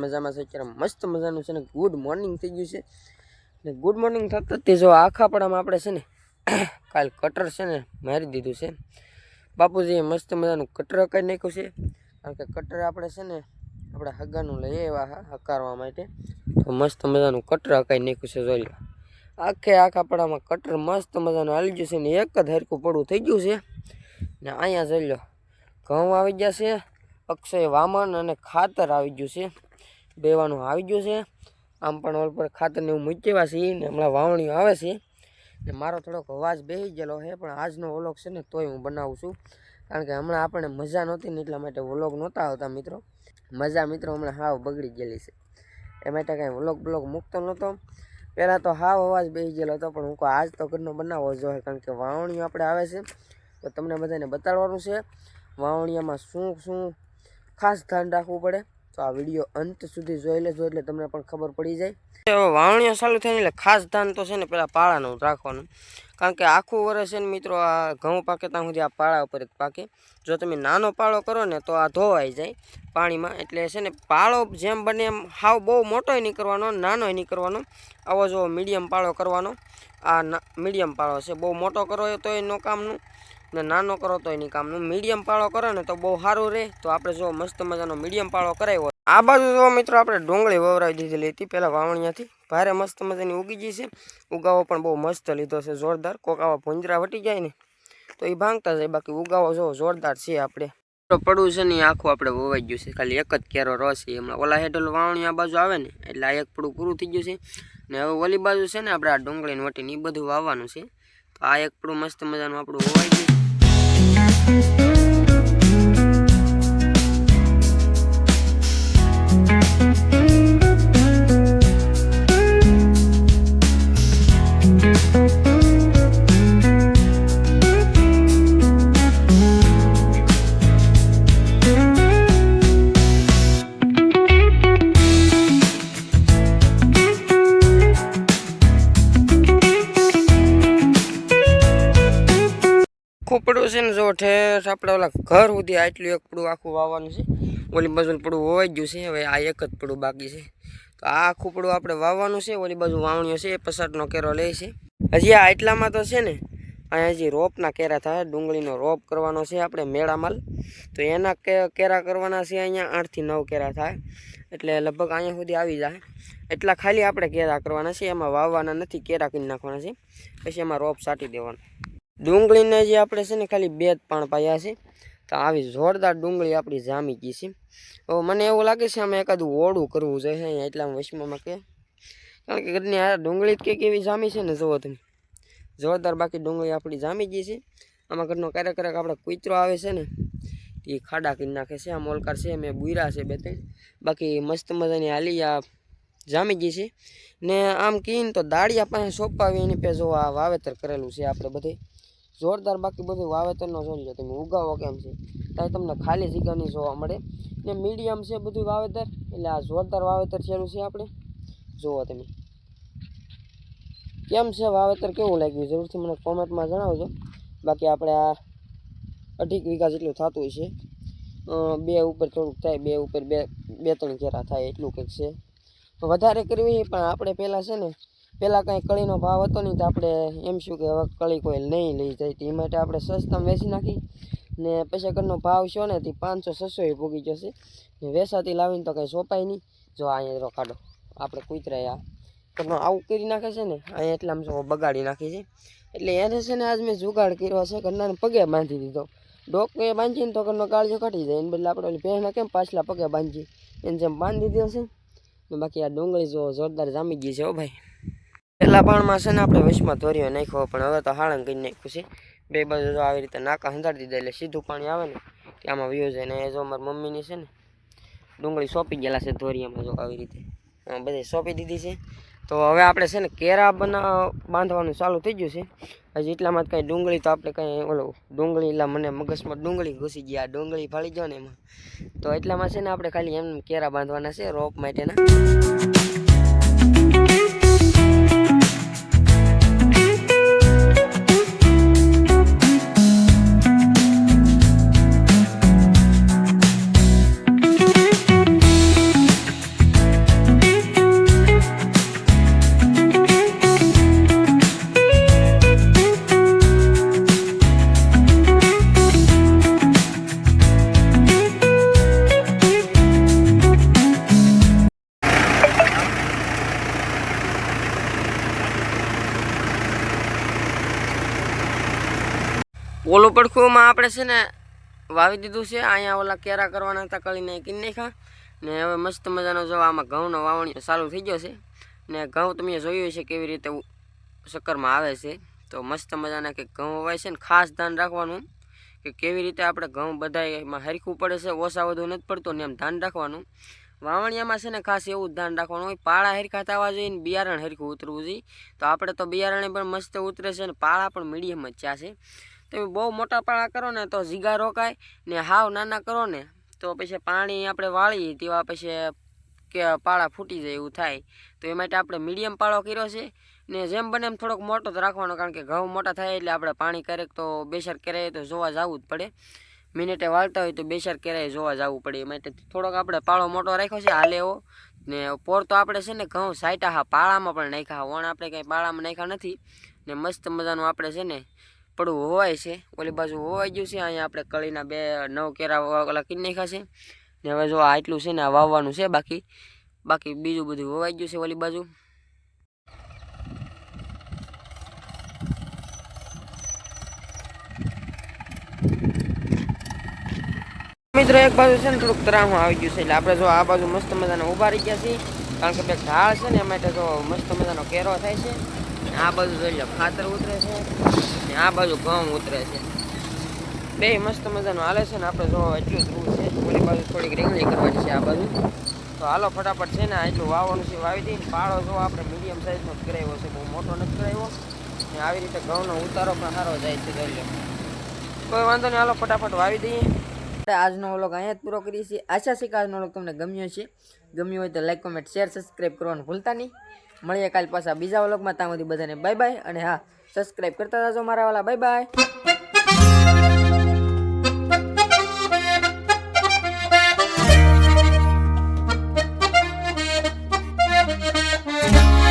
મજામાં છે? અત્યારે મસ્ત મજાનું છે ને ગુડ મોર્નિંગ થઈ ગયું છે. ને ગુડ મોર્નિંગ થતાં તે જો આખા પડામાં આપણે છે ને કાલ કટર છે ને મારી દીધું છે. બાપુજીએ મસ્ત મજાનું કટર હકાઈ નાખ્યું છે. કારણ કે કટર આપણે છે ને આપણે હગાનું લઈએ એવા હકારવા માટે. તો મસ્ત મજાનું કટર હકાઈ નાખ્યું છે, જોઈ આખે આખા પડામાં કટર મસ્ત મજાનું હાલી ગયું છે ને એક જ હરખું પડવું થઈ ગયું છે. ને અહીંયા જોઈ લો, ઘઉં આવી ગયા છે, અક્ષય વામન અને ખાતર આવી ગયું છે. બેવાનું આવી ગયું છે. આમ પણ ઓલ પર ખાતરને હું મૂકેવા છીએ ને હમણાં વાવણીઓ આવે છે. ને મારો થોડોક અવાજ બેસી ગયેલો છે, પણ આજનો વ્લોગ છે ને તોય હું બનાવું છું. કારણ કે હમણાં આપણને મજા નહોતી ને એટલા માટે વ્લોગ નહોતા આવતા મિત્રો. મજા મિત્રો હમણાં હાવ બગડી ગયેલી છે. એ માટે કાંઈ વ્લોગ બ્લોગ મૂકતો નહોતો. પહેલાં તો હાવ અવાજ બેસી ગયેલો હતો, પણ હું કહું આજ તો ઘરનો બનાવવો જોઈએ કારણ કે વાવણીઓ આપણે આવે છે. તો તમને બધાને બતાડવાનું છે, વાવણીયામાં શું શું ખાસ ધ્યાન રાખવું પડે? તો આ વીડિયો અંત સુધી જોઈ લેજો એટલે તમને પણ ખબર પડી જાય. વાવણીઓ ચાલુ થાય ને એટલે ખાસ ધ્યાન તો છે ને પેલા પાળાનું રાખવાનું. કારણ કે આખું વર્ષ છે ને મિત્રો આ ઘઉં પાકે ત્યાં સુધી આ પાળા ઉપર જ પાકે. જો તમે નાનો પાળો કરો ને તો આ ધોવાઈ જાય પાણીમાં. એટલે છે ને પાળો જેમ બને એમ હાવ બહુ મોટોય નહીં કરવાનો નાનોય નહીં કરવાનો. આવો જો મીડિયમ પાળો કરવાનો. આ મીડિયમ પાળો છે. બહુ મોટો કરો તો એ નો કામનું ને નાનો કરો તો એની કામનું. મીડિયમ પાળો કરો ને તો બહુ સારું રહે તો આપણે જો મસ્ત મજાનો મીડિયમ પાળો કરાવ્યો આ બાજુ જો મિત્રો આપણે ડુંગળી વવરાવી દીધેલી હતી, પહેલાં વાવણીયાથી. ભારે મસ્ત મજાની ઉગી ગઈ છે. ઉગાવો પણ બહુ મસ્ત લીધો છે, જોરદાર. કોક આવા ભૂંજરા વટી જાય ને, તો એ ભાંગતા જાય. બાકી ઉગાવો જો, જોરદાર છે આપણે. પડવું છે ને આખું આપણે વવાઈ ગયું છે. ખાલી એક જ કેરો રસ છે. હમણાં ઓલા હેઠળ વાવણી આ બાજુ આવે ને, એટલે આ એક પડું પૂરું થઈ ગયું છે. ને હવે ઓલી બાજુ છે ને આપણે આ ડુંગળીને વટીને એ બધું વાવવાનું છે. તો આ એક પડું મસ્ત મજાનું આપણું વવાઈ ગયું. આખું છે ને જો ઠેર આપણે ઓલા ઘર સુધી આટલું એક પડું આખું વાવવાનું છે. ઓલી બાજુ પડું વવાઈ ગયું છે. હવે આ એક જ પડું બાકી છે. તો આ આખું પડું આપણે વાવવાનું છે. ઓલી બાજુ વાવણીઓ છે. એ પસારનો કેરો લે છે. હજી આ આટલામાં તો છે ને, અહીંયા હજી રોપના કેરા થાય. ડુંગળીનો રોપ કરવાનો છે આપણે મેળામાલ તો એના કેરા કરવાના છે અહીંયા આઠથી નવ કેરા થાય. એટલે લગભગ અહીંયા સુધી આવી જાય. એટલા ખાલી આપણે કેરા કરવાના છે. એમાં વાવવાના નથી. કેરા કરી નાખવાના છે. પછી એમાં રોપ સાટી દેવાનો. ડુંગળીને જે આપણે છે ને ખાલી બે જ પાણ પાયા છે, તો આવી જોરદાર ડુંગળી આપણી જામી ગઈ છે. હવે મને એવું લાગે છે અમે એકાદું ઓળું કરવું જોઈએ અહીંયા એટલા વચમાં કે, કારણ કે ઘરની આ ડુંગળી જ કંઈક એવી જામી છે ને, જુઓ તમે. જોરદાર બાકી ડુંગળી આપણી જામી ગઈ છે. આમાં ઘરનો ક્યારેક ક્યારેક આપણે કૂતરો આવે છે ને એ ખાડા કરી નાખે છે. આ મોલકાર છે મેં બુરા છે બે ત્રણ. બાકી મસ્ત મજાની હાલી આ જામી ગઈ છે. ને આમ કહીને તો દાળિયા પાસે સોંપાવી એની પે જો આ વાવેતર કરેલું છે આપણે બધે. જોરદાર બાકી બધું વાવેતરનો જોઈ લો તમે ઉગાવો કેમ છે? ત્યાં તમને ખાલી જગ્યાની જોવા મળે. ને મીડિયમ છે બધું વાવેતર. એટલે આ જોરદાર વાવેતર છેલું છે આપણે? જુઓ તમે. કેમ છે વાવેતર? કેવું લાગ્યું? જરૂરથી મને કોમેન્ટમાં જણાવજો. બાકી આપણે આ અઢીક વીઘા જેટલું થતું છે. બે ઉપર થોડુંક થાય, બે ઉપર બે બે ત્રણ ઘેરા થાય, એટલું કંઈક છે. વધારે કરવી પણ આપણે પહેલાં છે ને પહેલાં કાંઈ કળીનો ભાવ હતો નહીં તો આપણે એમ શું કે હવે કળી કોઈ નહીં લઈ જાય. તો એ માટે આપણે સસ્તામાં વેચી નાખી ને પછી ઘરનો ભાવ છો ને તે પાંચસો, છસો એ ભોગી જશે. ને વેસાતી લાવીને તો કંઈ સોંપાય નહીં. જો અહીંયા રો કાઢો. આપણે કૂતરાય આ. ઘરનો આવું કરી નાખે છે ને, અહીંયા એટલામાં જો બગાડી નાખી છે. એટલે એને છે ને આજ મેં જુગાડ કર્યો છે, ઘરનાને પગે બાંધી દીધો. ડોકે બાંધીને તો ઘરનો કાળજો કાઢી જાય. એને બદલે આપણે ઓલી કેમ પાછલા પગે બાંધી એને જેમ બાંધી દીધો છે ને, બાકી આ ડુંગળી જો જોરદાર જામી ગઈ છે હો ભાઈ. પહેલા પાણમાં છે ને આપણે વચમાં ધોરીઓ નાખ્યો, પણ હવે તો હાળંગ કરી નાખ્યું છે. બે બાજુ જો આવી રીતે નાકા હંધાડી દીધા, એટલે સીધું પાણી આવે ને ત્યાંમાં વ્યૂ જાય એ જો મારી મમ્મીની છે ને, ડુંગળી સોંપી ગયેલા છે ધોરિયામાં જો આવી રીતે. બધી સોંપી દીધી છે. તો હવે આપણે છે ને કેરા બના, બાંધવાનું ચાલુ થઈ ગયું છે. હજી એટલામાં જ કાંઈ ડુંગળી તો આપણે કાંઈ ઓલો ડુંગળી, એટલા મને મગજમાં ડુંગળી ઘૂસી ગયા ડુંગળી ફાળી ગયો ને એમાં. તો એટલામાં છે ને આપણે ખાલી એમ કેરા બાંધવાના છે, રોપ માટેના. ઓલું પડખુંમાં આપણે છે ને વાવી દીધું છે. અહીંયા ઓલા કેરા કરવાના હતા કળીને નાખી નાખ્યા. ને હવે મસ્ત મજાનો જો આમાં ઘઉંનો વાવણી ચાલુ થઈ ગયો છે. ને ઘઉં તમે જોયું છે કેવી રીતે ચક્કરમાં આવે છે. તો મસ્ત મજાના કે ઘઉં વવાય છે ને ખાસ ધ્યાન રાખવાનું કે કેવી રીતે આપણે ઘઉં બધા એમાં હરખું પડે છે, ઓછા વધુ નથી પડતું ને એમ ધ્યાન રાખવાનું. વાવણિયામાં છે ને ખાસ એવું ધ્યાન રાખવાનું હોય, પાળા હરખા થવા જોઈએ ને બિયારણ હરખું ઉતરવું જોઈએ. તો આપણે તો બિયારણે પણ મસ્ત ઉતરે છે ને પાળા પણ મીડિયમ જ છે. તમે બહુ મોટા પાળા કરો ને તો ઝીગા રોકાય ને હાવ નાના કરો ને તો પછી પાણી આપણે વાળીએ તેવા પછી કે પાળા ફૂટી જાય એવું થાય. તો એ માટે આપણે મીડિયમ પાળો કર્યો છે ને જેમ બને એમ થોડોક મોટો જ રાખવાનો કારણ કે ઘઉં મોટા થાય એટલે આપણે પાણી ક્યારેક તો બેસર કેરાય તો જોવા જવું જ પડે. મિનિટે વાળતા હોય તો બેસર ક્યારેય જોવા જવું પડે. એ માટે થોડોક આપણે પાળો મોટો રાખ્યો છે હાલે એવો ને પોર તો આપણે છે ને ઘઉં સાઈટા હા પાળામાં પણ નાખ્યા. વણ આપણે કંઈ પાળામાં નાખ્યા નથી. ને મસ્ત મજાનું આપણે છે ને પડવું હોવાય છે. ઓલી બાજુ હોવાઈ ગયું છે. અહીંયા આપણે કળીના બે નવ કેરા ઓલા કીને નાખ્યા છે. ને હવે જો આ એટલું છે ને આ વાવવાનું છે બાકી. બાકી બીજું બધું હોવાઈ ગયું છે ઓલી બાજુ. મિત્રો, એક બાજુ છે ને થોડુંક ત્રાણું આવી ગયું છે. એટલે આપણે જો આ બાજુ મસ્ત મજાના ઊભા રહી ગયા છીએ. કારણ કે બે ઢાળ છે ને એ માટે જો મસ્ત મજાનો કેરો થાય છે. આ બાજુ જોઈ લો, ખાતર ઉતરે છે ને આ બાજુ ઘઉં ઉતરે છે. બે મસ્ત મજાનું હાલે છે ને આપણે જો એટલું જ છે. ઓલી બાજુ થોડીક રીંગણી કરવાની છે આ બાજુ. તો હાલો ફટાફટ છે ને એટલું વાવવાનું છે, વાવી દઈને પાળો જો આપણે મીડિયમ સાઇઝનો જ કરાવ્યો છે, બહુ મોટો નથી કરાવ્યો. ને આવી રીતે ઘઉંનો ઉતારો પણ સારો જાય છે, જોઈ લો. કોઈ વાંધો નહીં, હાલો ફટાફટ વાવી દઈએ. આજનો વ્લોગ અહીંયા જ પૂરો કરીએ છીએ. આશા છે કે આજનો વ્લોગ તમને ગમ્યો છે ગમ્યો હોય તો લાઈક કોમેન્ટ શેર સબસ્ક્રાઈબ કરવાનું ભૂલતા નહીં. મળીએ કાલ પાછા બીજા વ્લોગમાં, ત્યાં સુધી બધાને બાય બાય અને હા સબસ્ક્રાઈબ કરતા રહેજો મારા વાલા. Bye bye